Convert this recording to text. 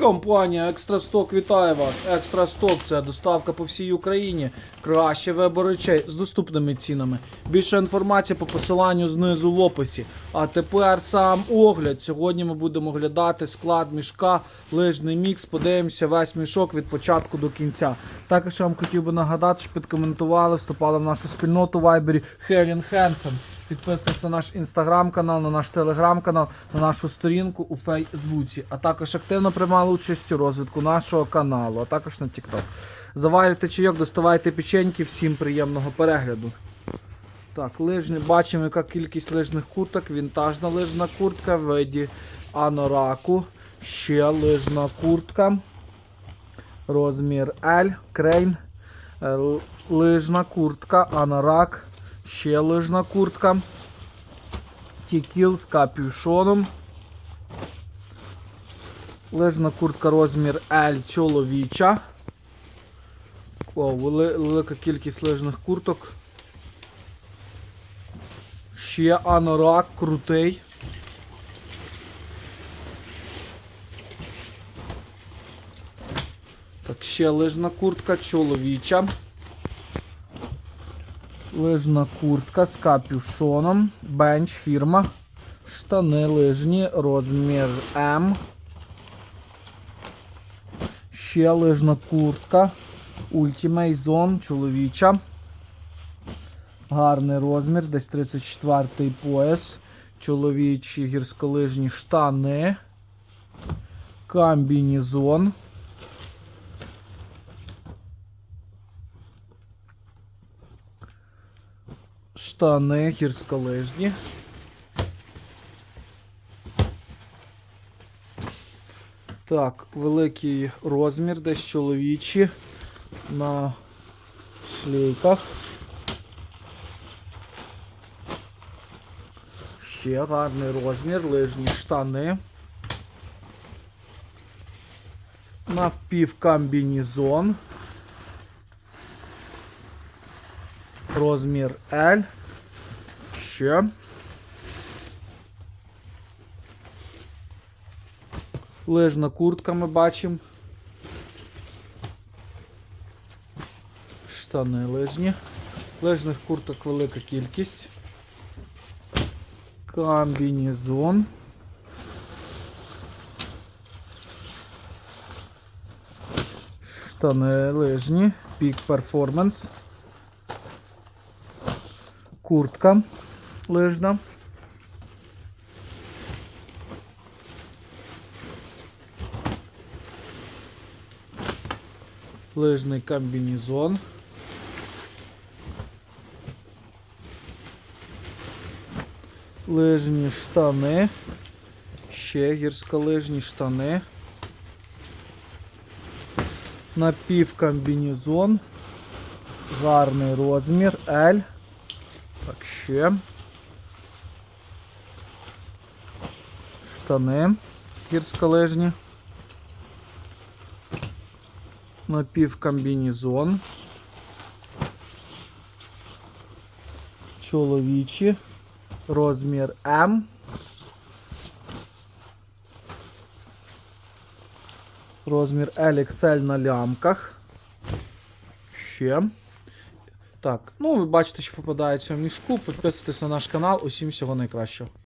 Компанія Екстрасток вітає вас. Екстрасток це доставка по всій Україні. Краще вибор речей з доступними цінами. Більше інформації по посиланню знизу в описі. А тепер сам огляд. Сьогодні ми будемо оглядати склад мішка, лижний мікс. Подивимося весь мішок від початку до кінця. Також я вам хотів би нагадати, що підкоментували, вступали в нашу спільноту в Вайбері Хелін Хенсен. Підписуйся на наш інстаграм-канал, на наш телеграм-канал, на нашу сторінку у Фейсбуці, а також активно приймали участь у розвитку нашого каналу, а також на TikTok. Заварюйте чайок, доставайте печеньки, всім приємного перегляду. Так, лижні, бачимо, яка кількість лижних курток. Вінтажна лижна куртка в виді анораку. Ще лижна куртка. Розмір L, крейн. Е, Лижна куртка, анорак. Ще лижна куртка. Тікіл з капюшоном. Лижна куртка розмір L чоловіча. О, велика кількість лижних курток. Ще анорак крутий. Так, ще лижна куртка чоловіча. Лижна куртка з капюшоном. Бенч фірма. Штани лижні, розмір М. Ще лижна куртка. Ultimate Zone чоловіча. Гарний розмір, десь 34 пояс. Чоловічі гірськолижні штани. Комбінізон. Штани гірськолижні. Так, великий розмір, десь чоловічі на шлейках. Ще гарний розмір, лижні штани. Навпівкомбінізон. Розмір L. Ще. Лижна куртка ми бачимо. Штани лижні. Лижних курток велика кількість. Комбінезон. Штани лижні. Peak Performance. Куртка лижна. Лижний комбінезон. Лижні штани. Ще гірськолижні штани. Напівкомбінезон. Гарний розмір L. Так, ще. Штани гірськолижні. Напівкомбінезон. Чоловічі. Розмір М. Розмір LXL на лямках. Ще. Так, ну ви бачите, що попадається в мішку. Підписуйтесь на наш канал. Усім всього найкращого.